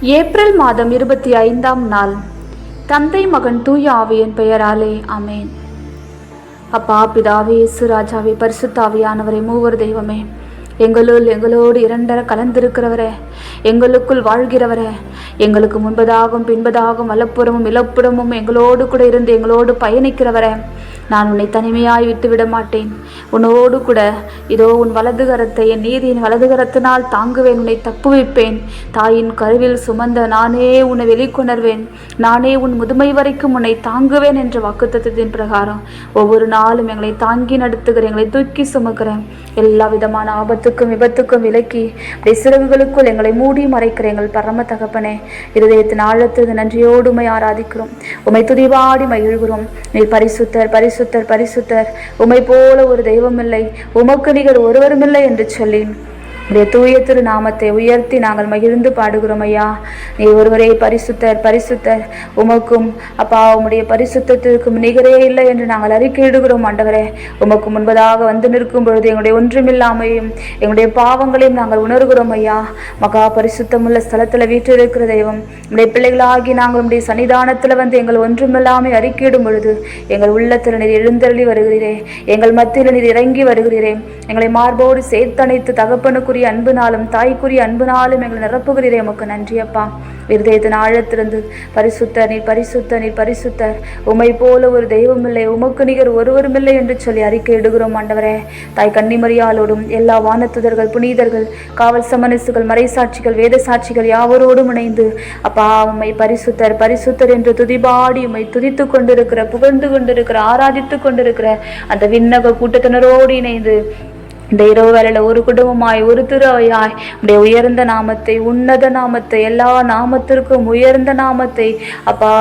April மாதம் இருபத்தி ஐந்தாம் நாள். தந்தை மகன் தூய ஆவியின் பெயராலே அமேன் அப்பா பிதாவே சுராஜாவே பரிசுத்தாவியானவரை பரிசுத்தாவியானவரே மூவர் தெய்வமே எங்களுள் எங்களோடு இரண்டர கலந்திருக்கிறவரே எங்களுக்குள் வாழ்கிறவரே எங்களுக்கு முன்பதாகவும் பின்பதாகவும் வலப்புறமும் இலப்புறமும் எங்களோடு கூட இருந்து எங்களோடு பயணிக்கிறவரே நான் உன்னை தனிமையாய் விட்டுவிட மாட்டேன் உன்னோடு கூட இதோ உன் வலது கரத்தை என் நீதியின் வலது கரத்தினால் தாங்குவேன் உன்னை தப்புவிப்பேன். தாயின் கருவில் சுமந்த நானே உன்னை வெளிக்கொணர்வேன். நானே உன் முதுமை வரைக்கும் உன்னை தாங்குவேன் என்ற வாக்குத்தத்தத்தின் பிரகாரம். ஒவ்வொரு நாளும் எங்களை தாங்கி நடத்துகிறேன் எங்களை தூக்கி சுமக்கிறேன் எல்லா விதமான ஆபத்துக்கும் விபத்துக்கும் விலக்கி அப்படியே சிறகுகளுக்குள் எங்களை மூடி மறைக்கிற எங்கள் பரம தகப்பனே இருதயத்தின் ஆழத்திற்கு நன்றியோடு உமை ஆராதிக்கிறோம். உமை துதிவாடி மகிழ்கிறோம். நீ பரிசுத்தர் பரிசுத்தர் பரிசுத்தர். உமை போல ஒரு தெய்வமில்லை உமக்கு நிகர் ஒருவருமில்லை என்று சொல்லி உடைய தூய திருநாமத்தை உயர்த்தி நாங்கள் மகிழ்ந்து பாடுகிறோம் ஐயா. நீ ஒருவரே பரிசுத்தர் பரிசுத்தர். உமக்கும் அப்பா உம்முடைய பரிசுத்தத்திற்கும் நிகரே இல்லை என்று நாங்கள் அறிக்கையிடுகிறோம் ஆண்டவரே. உமக்கு முன்பதாக வந்து நிற்கும் பொழுது எங்களுடைய ஒன்றுமில்லாமையும் எங்களுடைய பாவங்களையும் நாங்கள் உணர்கிறோம் ஐயா. மகா பரிசுத்தமுள்ள ஸ்தலத்தில் வீற்றிருக்கிற தெய்வம் உடைய பிள்ளைகளாகி நாங்கள் உடைய சன்னிதானத்தில் வந்து எங்கள் ஒன்றுமில்லாமை அறிக்கையிடும் பொழுது எங்கள் உள்ளத்தில் நீர் எழுந்தருளி வருகிறீரே. எங்கள் மத்தியில் நீர் இறங்கி வருகிறீரே. எங்களை மார்போடு சேர்த்தணைத்து தகப்பனுக்குரிய அன்புனாலும் தாய்க்குரிய அன்புனாலும் எங்களை நிரப்புகிறீரே உமக்கு நன்றி அப்பா. இருதயத்தின் ஆழத்திலிருந்து பரிசுத்தர் நீர் பரிசுத்தர் நீர் பரிசுத்தர். உமை போல ஒரு தெய்வமில்லை உமக்கு நிகர் ஒருவருமில்லை என்று சொல்லி அறிக்கை இடுகிறோம் ஆண்டவரே. தாய் கன்னிமரியாலோடும் எல்லா வானத்துதர்கள் புனிதர்கள் காவல் சமனசுகள் மறைசாட்சிகள் வேத சாட்சிகள் யாவரோடும் இணைந்து அப்பா உம்மை பரிசுத்தர் பரிசுத்தர் என்று துதிபாடி உம்மை துதித்து கொண்டிருக்கிற புகழ்ந்து கொண்டிருக்கிற ஆராதித்து கொண்டிருக்கிற அந்த விண்ணக கூட்டத்தினரோடு இணைந்து இந்த இரவு வேலையில் ஒரு குடும்பமாய் ஒரு திருவையாய் உடைய உயர்ந்த நாமத்தை உன்னத நாமத்தை எல்லா நாமத்திற்கும் உயர்ந்த நாமத்தை அப்பா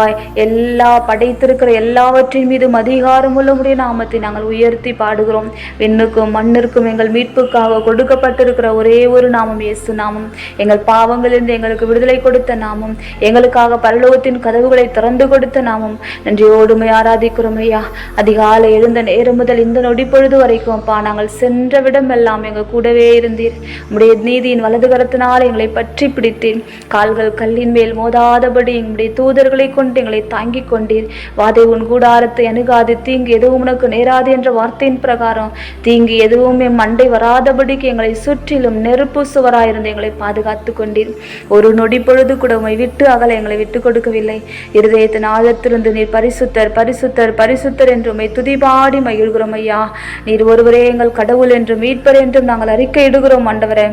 எல்லா படைத்திருக்கிற எல்லாவற்றின் மீதும் அதிகாரமுள்ள உடைய நாமத்தை நாங்கள் உயர்த்தி பாடுகிறோம். விண்ணுக்கும் மண்ணிற்கும் எங்கள் மீட்புக்காக கொடுக்கப்பட்டிருக்கிற ஒரே ஒரு நாமம் இயேசு நாமம். எங்கள் பாவங்களிலிருந்து எங்களுக்கு விடுதலை கொடுத்த நாமம். எங்களுக்காக பரலோகத்தின் கதவுகளை திறந்து கொடுத்த நாமம். நன்றியோடுமை ஆராதிக்கிறோமையா அதிகாலை எழுந்த நேரம் முதல் இந்த நொடி பொழுது வரைக்கும் அப்பா நாங்கள் சென்ற வருடமெல்லாம் எங்கள் கூடவே இருந்தீர். உம்முடைய நீதியின் வலது கரத்தினால் எங்களை பற்றி பிடித்தீர். கால்கள் கல்லின் மேல் மோதாதபடி எங்களுடைய தூதர்களை கொண்டு எங்களை தாங்கிக் கொண்டீர். வாதை உன் கூடாரத்தை அணுகாது. தீங்கு எதுவும் உனக்கு நேராது என்ற வார்த்தையின் பிரகாரம். தீங்கு எதுவும் எம் மண்டை வராதபடிக்கு எங்களை சுற்றிலும் நெருப்பு சுவராயிருந்து எங்களை பாதுகாத்து கொண்டீர். ஒரு நொடி பொழுது கூட உம்மை விட்டு அகல எங்களை விட்டு கொடுக்கவில்லை. இருதயத்தின் ஆழத்திலிருந்து நீர் பரிசுத்தர் பரிசுத்தர் பரிசுத்தர் என்று உம்மை துதிபாடி மகிழ்கிறோம் ஐயா. நீர் ஒருவரே எங்கள் கடவுள் என்றும் மீட்பர் என்றும் நாங்கள் அறிக்கையிடுகிறோம் ஆண்டவரே.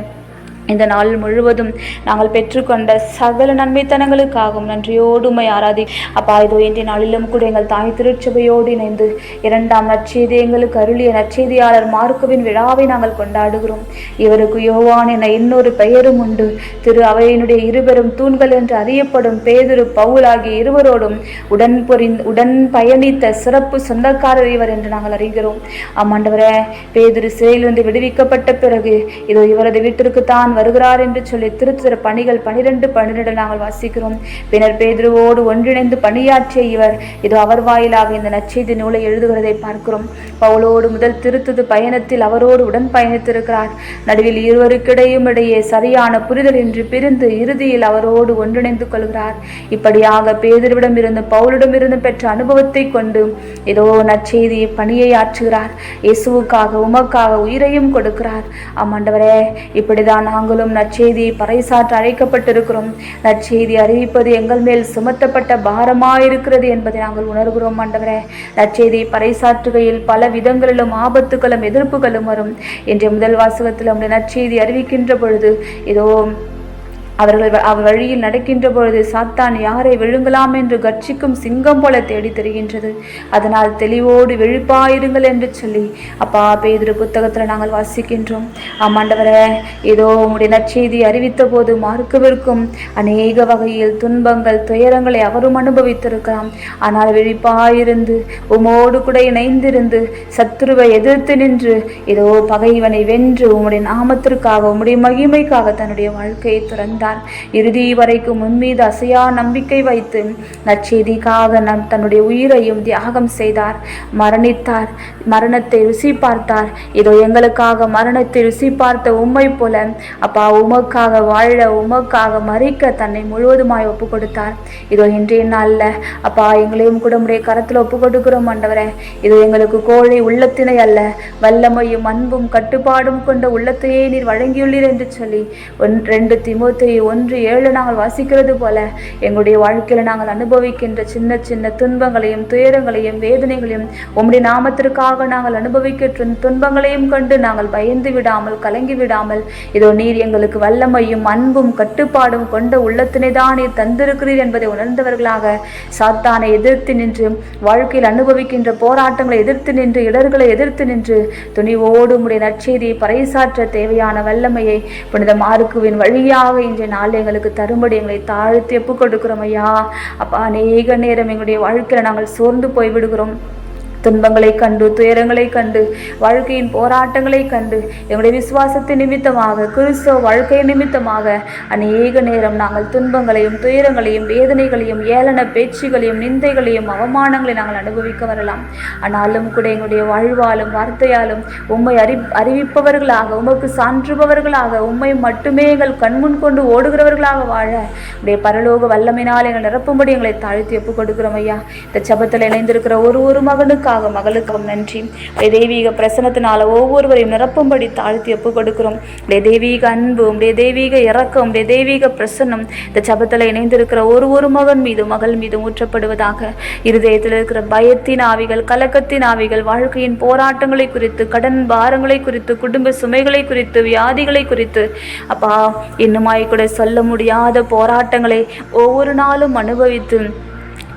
இந்த நாள் முழுவதும் நாங்கள் பெற்றுக்கொண்ட சகல நன்மைத்தனங்களுக்காகவும் நன்றியோடு ஆராதி. அப்பா இதோ இன்றைய நாளிலும் கூட எங்கள் தாய் திருச்சபையோடு இணைந்து இரண்டாம் நற்செய்தி எங்களுக்கு அருளிய நற்செய்தியாளர் மார்க்குவின் விழாவை நாங்கள் கொண்டாடுகிறோம். இவருக்கு யோவான் என இன்னொரு பெயரும் உண்டு. திரு அவையினுடைய இருவரும் தூண்கள் என்று அறியப்படும் பேதுரு பவுல் ஆகிய இருவரோடும் உடன் பொறி உடன் பயணித்த சிறப்பு சொந்தக்காரர் இவர் என்று நாங்கள் அறிகிறோம். ஆமாண்டவரே பேதுரு சிறையிலிருந்து விடுவிக்கப்பட்ட பிறகு இதோ இவரது வீட்டிற்கு தான் தான் வருகிறார் என்று சொல்லி திருத்திர பணிகள் பனிரெண்டு பன்னிரெண்டு நாங்கள் வாசிக்கிறோம். பின்னர் பேதுருவோடு ஒன்றிணைந்து பணியாற்றிய இவர் இது அவர் வாயிலாக இந்த நச்செய்தி நூலை எழுதுகிறதை பார்க்கிறோம். பவுலோடு முதல் திருத்தது பயணத்தில் அவரோடு உடன் பயணித்திருக்கிறார். நடுவில் இருவருக்கிடையும் இடையே சரியான புரிதல் என்று பிரிந்து இறுதியில் அவரோடு ஒன்றிணைந்து கொள்கிறார். இப்படியாக பேதுருவிடம் இருந்து பவுலிடம் இருந்து பெற்ற அனுபவத்தை கொண்டு ஏதோ நற்செய்தி பணியை ஆற்றுகிறார். இயேசுவுக்காக உமக்காக உயிரையும் கொடுக்கிறார். ஆமாண்டவரே இப்படிதான் நாங்களும் நற்செய்தியை பறைசாற்ற அழைக்கப்பட்டிருக்கிறோம். நற்செய்தி அறிவிப்பது எங்கள் மேல் சுமத்தப்பட்ட பாரமாயிருக்கிறது என்பதை நாங்கள் உணர்கிறோம் ஆண்டவரே நற்செய்தியை பறைசாற்றுகையில் பல விதங்களிலும் ஆபத்துகளும் எதிர்ப்புகளும் வரும். இன்றைய முதல் வாசகத்தில் நம்முடைய நற்செய்தி அறிவிக்கின்ற பொழுது ஏதோ அவர்கள் அவர் வழியில் நடக்கின்ற பொழுது சாத்தான் யாரை விழுங்கலாம் என்று கர்ச்சிக்கும் சிங்கம் போல தேடி தெரிகின்றது. அதனால் தெளிவோடு விழிப்பாயிருங்கள் என்று சொல்லி அப்பா பேதுரு புத்தகத்தில் நாங்கள் வாசிக்கின்றோம். ஆமாண்டவரே ஏதோ உம்முடைய நற்செய்தி அறிவித்த போது மார்க்கவிற்கும் அநேக வகையில் துன்பங்கள் துயரங்களை அவரும் அனுபவித்திருக்கலாம். ஆனால் விழிப்பாயிருந்து உமோடு கூட இணைந்திருந்து சத்துருவை எதிர்த்து நின்று ஏதோ பகைவனை வென்று உம்முடைய நாமத்திற்காக உம்முடைய மகிமைக்காக தன்னுடைய வாழ்க்கையை துறந்தார் இருந்தார் இறுதி வரைக்கும் உன் மீது அசையா நம்பிக்கை வைத்து நற்செய்திக்காக நம் தன்னுடைய உயிரையும் தியாகம் செய்தார். மரணித்தார். மரணத்தை ருசி பார்த்தார். இதோ எங்களுக்காக மரணத்தை ருசி பார்த்த உம்மை போல அப்பா உமக்காக வாழ உமக்காக மறிக்க தன்னை முழுவதுமாய் ஒப்பு கொடுத்தார் இதோ இன்றைய நாளில் அப்பா எங்களையும் கூட உடைய கரத்தில் ஒப்பு கொடுக்கிறோம் ஆண்டவரே. இதோ எங்களுக்கு கோழை உள்ளத்தினை அல்ல வல்லமையும் அன்பும் கட்டுப்பாடும் கொண்ட உள்ளத்தையே நீர் வழங்கியுள்ளீர் என்று சொல்லி ஒன் ரெண்டு திமுத்தி ஒன்று ஏழு நாங்கள் வாசிக்கிறது போல எங்களுடைய வாழ்க்கையில் நாங்கள் அனுபவிக்கின்ற சின்ன சின்ன துன்பங்களையும் துயரங்களையும் வேதனைகளையும் உம்முடைய நாமத்திற்காக நாங்கள் அனுபவிக்கின்ற துன்பங்களையும் கண்டு நாங்கள் பயந்து விடாமல் கலங்கி விடாமல் இதோ நீர் எங்களுக்கு வல்லமையும் அன்பும் கட்டுப்பாடும் கொண்ட உள்ளத்தினை தான் நீர் தந்திருக்கிறீர் என்பதை உணர்ந்தவர்களாக சாத்தானை எதிர்த்து நின்று வாழ்க்கையில் அனுபவிக்கின்ற போராட்டங்களை எதிர்த்து நின்று இடர்களை எதிர்த்து நின்று துணிவோடு உடைய நற்செய்தியை பறைசாற்ற தேவையான வல்லமையை புனித மார்க்குவின் வழியாக இன்றைய நாள் எங்களுக்கு தரும்படி எங்களை தாழ்த்தி ஒப்பு கொடுக்கிறோம் ஐயா. அப்பா அநேக நேரம் எங்களுடைய வாழ்க்கையில் நாங்கள் சோர்ந்து போய் விடுகிறோம் துன்பங்களை கண்டு துயரங்களை கண்டு வாழ்க்கையின் போராட்டங்களை கண்டு எங்களுடைய விசுவாசத்தின் நிமித்தமாக கிறிஸ்தவ வாழ்க்கை நிமித்தமாக அநேக நேரம் நாங்கள் துன்பங்களையும் துயரங்களையும் வேதனைகளையும் ஏளன பேச்சுகளையும் நிந்தைகளையும் அவமானங்களை நாங்கள் அனுபவிக்க வரலாம். ஆனாலும் கூட எங்களுடைய வாழ்வாலும் வார்த்தையாலும் உம்மை அறி அறிவிப்பவர்களாக உமக்கு சான்றுபவர்களாக உண்மை மட்டுமே எங்கள் கண்முன் கொண்டு ஓடுகிறவர்களாக வாழ உடைய பரலோக வல்லமினால் எங்கள் நிரப்பும்படி எங்களை தாழ்த்தி ஒப்புக் கொடுக்கிறோம் ஐயா. இந்த சபத்தில் இணைந்திருக்கிற ஒரு ஒரு மகனுக்கு மகனுக்காக மகளுக்கும் நன்றி. உடைய தெய்வீக பிரசனத்தினால ஒவ்வொருவரையும் நிரப்பும்படி தாழ்த்தி ஒப்பு கொடுக்கிறோம். உடைய தெய்வீக அன்பு உடைய தெய்வீக இறக்கம் உடைய தெய்வீக பிரசன்னம் இந்த சபத்தில் இணைந்திருக்கிற ஒரு ஒரு மகன் மீது மகள் மீது ஊற்றப்படுவதாக. இருதயத்தில் இருக்கிற பயத்தின் ஆவிகள் கலக்கத்தின் ஆவிகள் வாழ்க்கையின் போராட்டங்களை குறித்து கடன் பாரங்களை குறித்து குடும்ப சுமைகளை குறித்து வியாதிகளை குறித்து. அப்பா இன்னுமாய் கூட சொல்ல முடியாத போராட்டங்களை ஒவ்வொரு நாளும் அனுபவித்து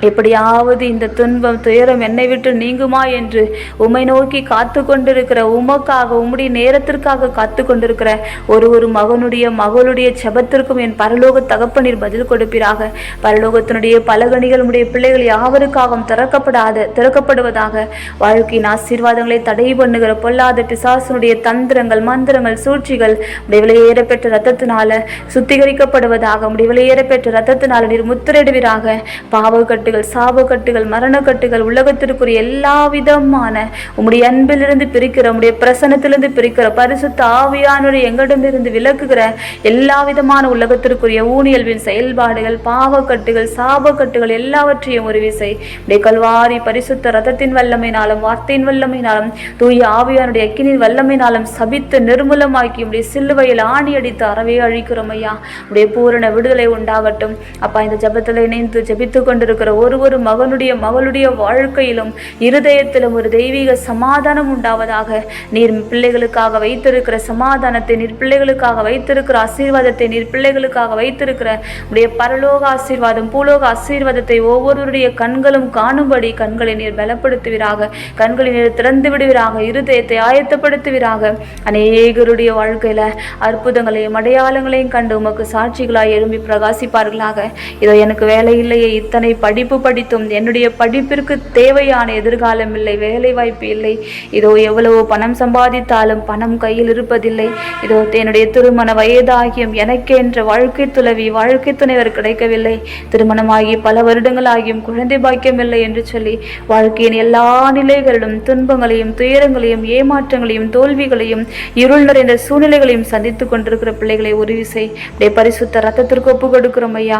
எப்படியாவது இந்த துன்பம் துயரம் என்னை விட்டு நீங்குமா என்று உம்மை நோக்கி காத்து கொண்டிருக்கிற உமக்காக உம்முடைய நேரத்திற்காக காத்து கொண்டிருக்கிற ஒரு ஒரு மகனுடைய மகளுடைய செபத்திற்கும் என் பரலோக தகப்பனில் பதில் கொடுப்பீராக. பரலோகத்தினுடைய பலகணிகள் உடைய பிள்ளைகள் யாவருக்காகவும் திறக்கப்படாத திறக்கப்படுவதாக. வாழ்க்கையின் ஆசீர்வாதங்களை தடை பண்ணுகிற பொல்லாத பிசாசனுடைய தந்திரங்கள் மந்திரங்கள் சூழ்ச்சிகள் உடைய ரத்தத்தினால சுத்திகரிக்கப்படுவதாக முடிவிலையேறப்பெற்ற ரத்தத்தினால நீர் ரத்தத்தினால நீர் முத்திரையிடுவீராக. கட்டுகள் சாபக்கட்டுகள் மரணக்கட்டுகள் உலகத்திற்குரிய எல்லா விதமான உம்முடைய அன்பிலிருந்து பிரிக்கிற உம்முடைய பிரசனத்திலிருந்து பிரிக்கிற பரிசுத்த ஆவியானுடைய எங்களிடமிருந்து விலக்குகிற எல்லா விதமான உலகத்திற்குரிய ஊனியல்வின் செயல்பாடுகள் பாவக்கட்டுகள் சாபக்கட்டுகள் எல்லாவற்றையும் ஒரு விசை உடைய கல்வாரி பரிசுத்த ரதத்தின் வல்லமையினாலும் வார்த்தையின் வல்லமையினாலும் தூய ஆவியானுடைய அக்கினின் வல்லமையினாலும் சபித்து நிர்மூலமாக்கி உடைய சிலுவையில் ஆணி அடித்து அறவே அழிக்கிறோம் ஐயா. உடைய பூரண விடுதலை உண்டாகட்டும். அப்பா இந்த ஜெபத்தில் இணைந்து ஜபித்து கொண்டிருக்கிற ஒரு ஒரு மகனுடைய மகளுடைய வாழ்க்கையிலும் இருதயத்திலும் ஒரு தெய்வீக சமாதானம் உண்டாவதாக. நீர் பிள்ளைகளுக்காக வைத்திருக்கிற சமாதானத்தை நீர் பிள்ளைகளுக்காக வைத்திருக்கிற ஆசீர்வாதத்தை நீர் பிள்ளைகளுக்காக வைத்திருக்கிற உடைய பரலோக ஆசீர்வாதம் பூலோக ஆசீர்வாதத்தை ஒவ்வொருவருடைய கண்களும் காணும்படி கண்களை நீர் பலப்படுத்துவீராக. கண்களை நீர் திறந்து விடுவீராக இருதயத்தை ஆயத்தப்படுத்துவீராக. அநேகருடைய வாழ்க்கையில அற்புதங்களையும் அடையாளங்களையும் கண்டு உமக்கு சாட்சிகளாய் எழும்பி பிரகாசிப்பார்களாக. இதோ எனக்கு வேலை இல்லையே இத்தனை படிப்பு படித்தும் என்னுடைய படிப்பிற்கு தேவையான எதிர்காலம் இல்லை வேலை வாய்ப்பு இல்லை. இதோ எவ்வளவோ பணம் சம்பாதித்தாலும் பணம் கையில் இருப்பதில்லை. இதோ என்னுடைய திருமண வயதாகியும் எனக்கென்ற வாழ்க்கை துளவி வாழ்க்கை துணைவர் கிடைக்கவில்லை. திருமணமாகி பல வருடங்களாகியும் குழந்தை பாக்கியமில்லை என்று சொல்லி வாழ்க்கையின் எல்லா நிலைகளிலும் துன்பங்களையும் துயரங்களையும் ஏமாற்றங்களையும் தோல்விகளையும் இருள் நிறைந்த சூழ்நிலைகளையும் சந்தித்து கொண்டிருக்கிற பிள்ளைகளை உறுதி செய். பரிசுத்த ரத்தத்திற்கு ஒப்பு கொடுக்கிறோம் ஐயா.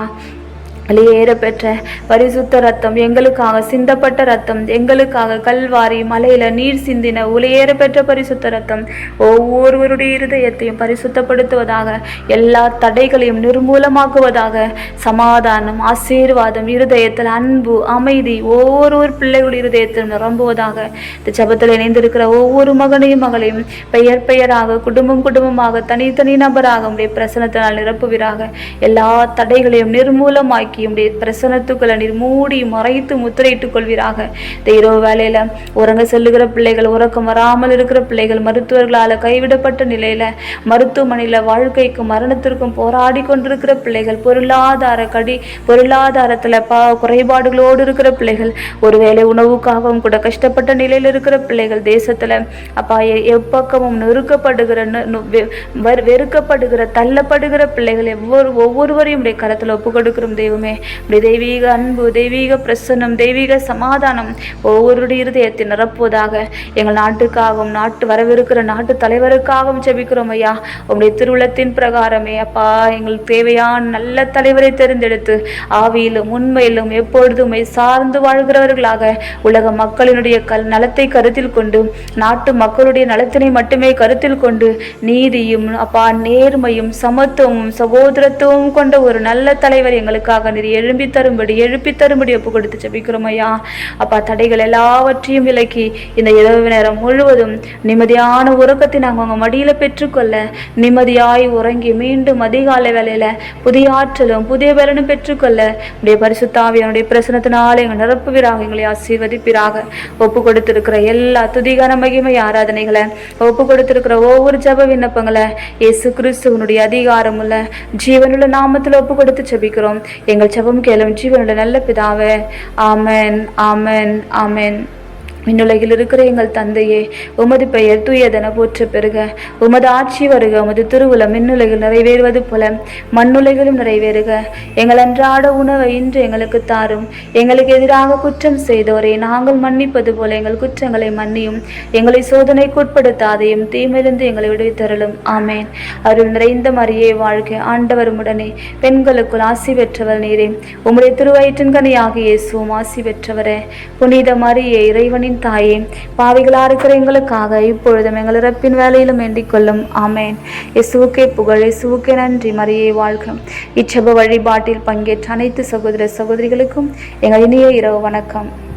வெளியேற பெற்ற பரிசுத்த ரத்தம் எங்களுக்காக சிந்தப்பட்ட ரத்தம் எங்களுக்காக கல்வாரி மலையில நீர் சிந்தின உலையேற பெற்ற பரிசுத்த ரத்தம் ஒவ்வொருவருடைய இருதயத்தையும் பரிசுத்தப்படுத்துவதாக எல்லா தடைகளையும் நிர்மூலமாக்குவதாக சமாதானம் ஆசீர்வாதம் இருதயத்தில் அன்பு அமைதி ஒவ்வொரு பிள்ளைகளுடைய இருதயத்தில் நிரம்புவதாக இந்த ஜபத்தில் இணைந்திருக்கிற ஒவ்வொரு மகனையும் மகளையும் பெயர் பெயராக குடும்பம் குடும்பமாக தனித்தனி நபராக உடைய பிரசனத்தினால் நிரப்புவீராக. எல்லா தடைகளையும் நிர்மூலமாக்கி ஆக்கி உடைய பிரசனத்துக்குள்ள நீர் மூடி மறைத்து முத்திரையிட்டுக் கொள்வீராக. இந்த இரவு வேலையில உறங்க செல்லுகிற பிள்ளைகள் உறக்கம் வராமல் இருக்கிற பிள்ளைகள் மருத்துவர்களால் கைவிடப்பட்ட நிலையில மருத்துவமனையில வாழ்க்கைக்கும் மரணத்திற்கும் போராடி கொண்டிருக்கிற பிள்ளைகள் பொருளாதார கடி பொருளாதாரத்துல பா குறைபாடுகளோடு இருக்கிற பிள்ளைகள் ஒருவேளை உணவுக்காகவும் கூட கஷ்டப்பட்ட நிலையில் இருக்கிற பிள்ளைகள் தேசத்துல அப்பா எ- எப்பக்கமும் நெருக்கப்படுகிற வெ- வெறு- வெறுக்கப்படுகிற தள்ளப்படுகிற பிள்ளைகள் ஒவ்வொரு ஒவ்வொருவரையும் உடைய கரத்துல ஒப்பு கொடுக்கிறோம் தெய்வம் உடைய தெய்வீக அன்பு தெய்வீக பிரசன்னம் தெய்வீக சமாதானம் ஒவ்வொருடைய இருதயத்தை நிரப்புவதாக எங்கள் நாட்டுக்காகவும் நாட்டு வரவிருக்கிற நாட்டு தலைவருக்காகவும் ஜெபிக்கிறோம் ஐயா. உங்களுடைய திருவுளத்தின் பிரகாரமே அப்பா எங்களுக்கு தேவையான நல்ல தலைவரை தேர்ந்தெடுத்து ஆவியிலும் உண்மையிலும் எப்பொழுதுமே சார்ந்து வாழ்கிறவர்களாக உலக மக்களினுடைய கல் நலத்தை கருத்தில் கொண்டு நாட்டு மக்களுடைய நலத்தினை மட்டுமே கருத்தில் கொண்டு நீதியும் அப்பா நேர்மையும் சமத்துவமும் சகோதரத்துவமும் கொண்ட ஒரு நல்ல தலைவர் எங்களுக்காக நீர் எழும்பி தரும்படி எழுப்பி தரும்படி ஒப்பு கொடுத்து ஜபிக்கிறோம் ஐயா. அப்பா தடைகள் எல்லாவற்றையும் விலக்கி இந்த இரவு நேரம் முழுவதும் நிம்மதியான உறக்கத்தை நாங்கள் உங்கள் மடியில் பெற்றுக்கொள்ள நிம்மதியாய் உறங்கி மீண்டும் அதிகாலை வேலையில் புதிய ஆற்றலும் புதிய பலனும் பெற்றுக்கொள்ள உடைய பரிசுத்தாவியனுடைய பிரசனத்தினால் எங்கள் நிரப்புவீராக எங்களை ஆசீர்வதிப்பீராக. ஒப்பு கொடுத்திருக்கிற எல்லா துதிகான மகிமை ஆராதனைகளை ஒப்பு கொடுத்திருக்கிற ஒவ்வொரு ஜப விண்ணப்பங்களை இயேசு கிறிஸ்துவனுடைய அதிகாரமுள்ள ஜீவனுள்ள நாமத்தில் ஒப்பு கொடுத்து ஜபிக்கிறோம். எங்கள் ஜெபம் கேளும் ஜீவனுள்ள நல்ல பிதாவே. ஆமென் ஆமென் ஆமென். விண்ணுலகில் இருக்கிற எங்கள் தந்தையே உமது பெயர் தூயதென போற்ற பெறுக. உமது ஆட்சி வருக உமது திருவுளம் மின்னுலகில் நிறைவேறுவது போல மண்ணுலகிலும் நிறைவேறுக. எங்கள் அன்றாட உணவை இன்று எங்களுக்கு தாரும். எங்களுக்கு எதிராக குற்றம் செய்தோரை நாங்கள் மன்னிப்பது போல எங்கள் குற்றங்களை மன்னியும். எங்களை சோதனைக்கு உட்படுத்தாதையும் தீமிருந்து எங்களை விடுவித்தருளும். ஆமேன். அருள் நிறைந்த மரியே வாழ்க ஆண்டவர் உடனே. பெண்களுக்குள் ஆசி பெற்றவர் நீரே. உம்முடைய திருவயிற்றின் கனியாகிய இயேசுவும் ஆசி பெற்றவரே. புனித மரியே இறைவனின் தாயே பாவிகளாக இருக்கிற எங்களுக்காக இப்பொழுதும் எங்கள் இறப்பின் வேலையிலும் ஏந்திக் கொள்ளும். ஆமேன். இசுவுக்கே புகழ் இசுவுக்கே நன்றி. மரியே வாழ்க இச்சப வழிபாட்டில் பங்கேற்ற அனைத்து சகோதர சகோதரிகளுக்கும் எங்கள் இனிய இரவு வணக்கம்.